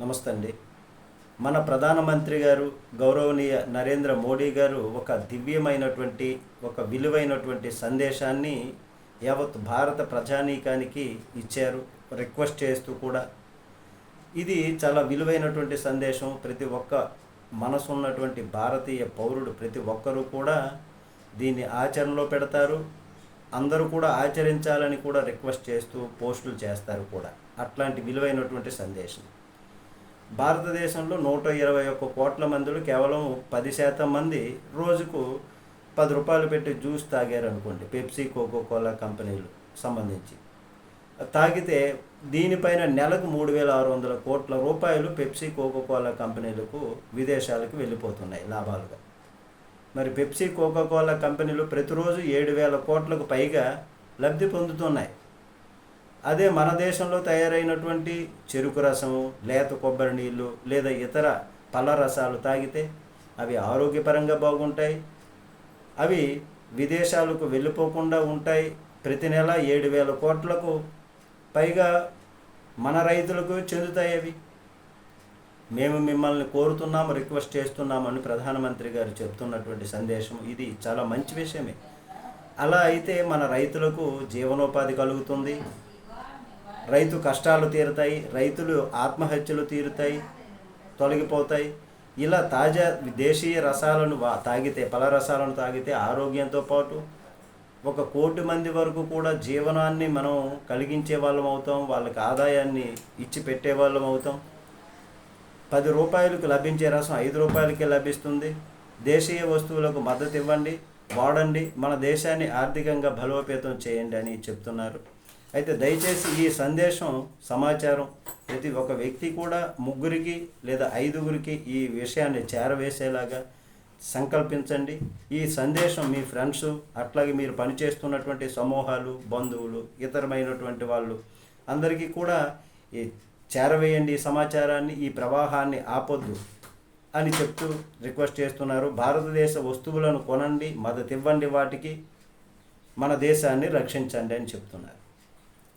నమస్తే అండి మన ప్రధానమంత్రి గారు గౌరవనీయ నరేంద్ర మోడీ గారు ఒక దివ్యమైనటువంటి ఒక విలువైనటువంటి సందేశాన్ని యావత్ భారత ప్రజానీకానికి ఇచ్చారు రిక్వెస్ట్ చేస్తూ కూడా. ఇది చాలా విలువైనటువంటి సందేశం. ప్రతి ఒక్క మనసున్నటువంటి భారతీయ పౌరుడు ప్రతి ఒక్కరూ కూడా దీన్ని ఆచరణలో పెడతారు. అందరూ కూడా ఆచరించాలని కూడా రిక్వెస్ట్ చేస్తూ పోస్టులు చేస్తారు కూడా. అట్లాంటి విలువైనటువంటి సందేశం. భారతదేశంలో నూట ఇరవై ఒక్క కోట్ల మందిలో కేవలం పది శాతం మంది రోజుకు పది రూపాయలు పెట్టి జ్యూస్ తాగారు అనుకోండి పెప్సీ కోకో కోలా కంపెనీలు సంబంధించి. తాగితే దీనిపైన నెలకు మూడు వేల ఆరు వందల కోట్ల రూపాయలు పెప్సీ కోకో కోలా కంపెనీలకు విదేశాలకు వెళ్ళిపోతున్నాయి లాభాలుగా. మరి పెప్సీ కోకో కోలా కంపెనీలు ప్రతిరోజు ఏడు వేల కోట్లకు పైగా లబ్ధి పొందుతున్నాయి. అదే మన దేశంలో తయారైనటువంటి చెరుకు రసము లేత కొబ్బరి నీళ్ళు లేదా ఇతర పళ్ళ రసాలు తాగితే అవి ఆరోగ్యపరంగా బాగుంటాయి. అవి విదేశాలకు వెళ్ళిపోకుండా ఉంటాయి. ప్రతి నెల ఏడు వేల కోట్లకు పైగా మన రైతులకు చెందుతాయి అవి. మేము మిమ్మల్ని కోరుతున్నాము రిక్వెస్ట్ చేస్తున్నామని ప్రధానమంత్రి గారు చెప్తున్నటువంటి సందేశం ఇది చాలా మంచి విషయమే. అలా అయితే మన రైతులకు జీవనోపాధి కలుగుతుంది. రైతు కష్టాలు తీరుతాయి రైతులు ఆత్మహత్యలు తీరుతాయి తొలగిపోతాయి. ఇలా తాజా దేశీయ రసాలను తాగితే పల రసాలను తాగితే ఆరోగ్యంతో పాటు ఒక కోటి మంది వరకు కూడా జీవనాన్ని మనం కలిగించే వాళ్ళం అవుతాం వాళ్ళకి ఆదాయాన్ని ఇచ్చి పెట్టే వాళ్ళం అవుతాం. పది రూపాయలకు లభించే రసం ఐదు రూపాయలకే లభిస్తుంది. దేశీయ వస్తువులకు మద్దతు ఇవ్వండి వాడండి మన దేశాన్ని ఆర్థికంగా బలోపేతం చేయండి అని చెప్తున్నారు. అయితే దయచేసి ఈ సందేశం సమాచారం ప్రతి ఒక్క వ్యక్తి కూడా ముగ్గురికి లేదా ఐదుగురికి ఈ విషయాన్ని చేరవేసేలాగా సంకల్పించండి. ఈ సందేశం మీ ఫ్రెండ్స్ అట్లాగే మీరు పనిచేస్తున్నటువంటి సమూహాలు బంధువులు ఇతరమైనటువంటి వాళ్ళు అందరికీ కూడా ఈ చేరవేయండి ఈ సమాచారాన్ని ఈ ప్రవాహాన్ని ఆపొద్దు అని చెప్తూ రిక్వెస్ట్ చేస్తున్నారు. భారతదేశ వస్తువులను కొనండి మద్దతు ఇవ్వండి వాటికి మన దేశాన్ని రక్షించండి అని చెప్తున్నారు.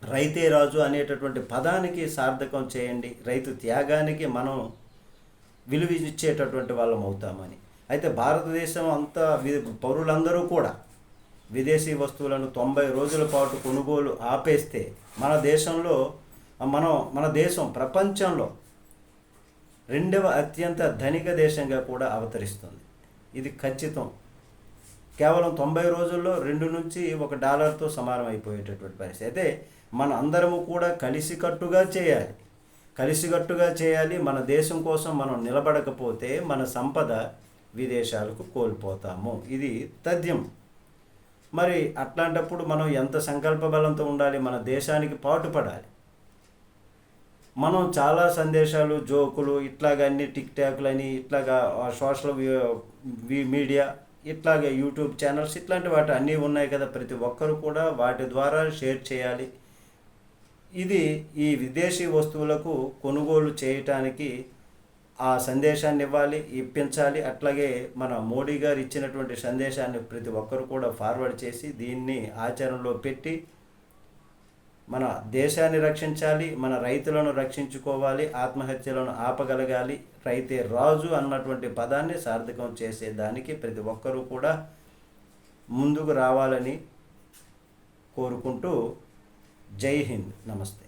రైతే రాజు అనేటటువంటి పదానికి సార్థకం చేయండి రైతు త్యాగానికి మనం విలువ ఇచ్చేటటువంటి వాళ్ళం అవుతామని. అయితే భారతదేశం అంతా వి- పౌరులందరూ కూడా విదేశీ వస్తువులను తొంభై రోజుల పాటు కొనుగోలు ఆపేస్తే మన దేశంలో మనం మన దేశం ప్రపంచంలో రెండవ అత్యంత ధనిక దేశంగా కూడా అవతరిస్తుంది. ఇది ఖచ్చితం. కేవలం తొంభై రోజుల్లో రెండు నుంచి ఒక డాలర్తో సమానం అయిపోయేటటువంటి పరిస్థితి. అయితే మన అందరము కూడా కలిసికట్టుగా చేయాలి. కలిసికట్టుగా చేయాలి. మన దేశం కోసం మనం నిలబడకపోతే మన సంపద విదేశాలకు కోల్పోతాము. ఇది తథ్యం. మరి అట్లాంటప్పుడు మనం ఎంత సంకల్ప బలంతో ఉండాలి? మన దేశానికి పాటుపడాలి. మనం చాలా సందేశాలు జోకులు ఇట్లాగా అన్ని టిక్ టాక్లని ఇట్లాగా సోషల్ మీడియా ఇట్లాగే యూట్యూబ్ ఛానల్స్ ఇట్లాంటి వాటి అన్నీ ఉన్నాయి కదా ప్రతి ఒక్కరు కూడా వాటి ద్వారా షేర్ చేయాలి. ఇది ఈ విదేశీ వస్తువులకు కొనుగోలు చేయటానికి ఆ సందేశాన్ని ఇవ్వాలి ఇప్పించాలి. అట్లాగే మన మోడీ గారు ఇచ్చినటువంటి సందేశాన్ని ప్రతి ఒక్కరు కూడా ఫార్వర్డ్ చేసి దీన్ని ఆచరణలో పెట్టి మన దేశాన్ని రక్షించాలి మన రైతులను రక్షించుకోవాలి ఆత్మహత్యలను ఆపగలగాలి రైతే రాజు అన్నటువంటి పదాన్ని సార్థకం చేసేదానికి ప్రతి ఒక్కరూ కూడా ముందుకు రావాలని కోరుకుంటూ జై హింద్. నమస్తే.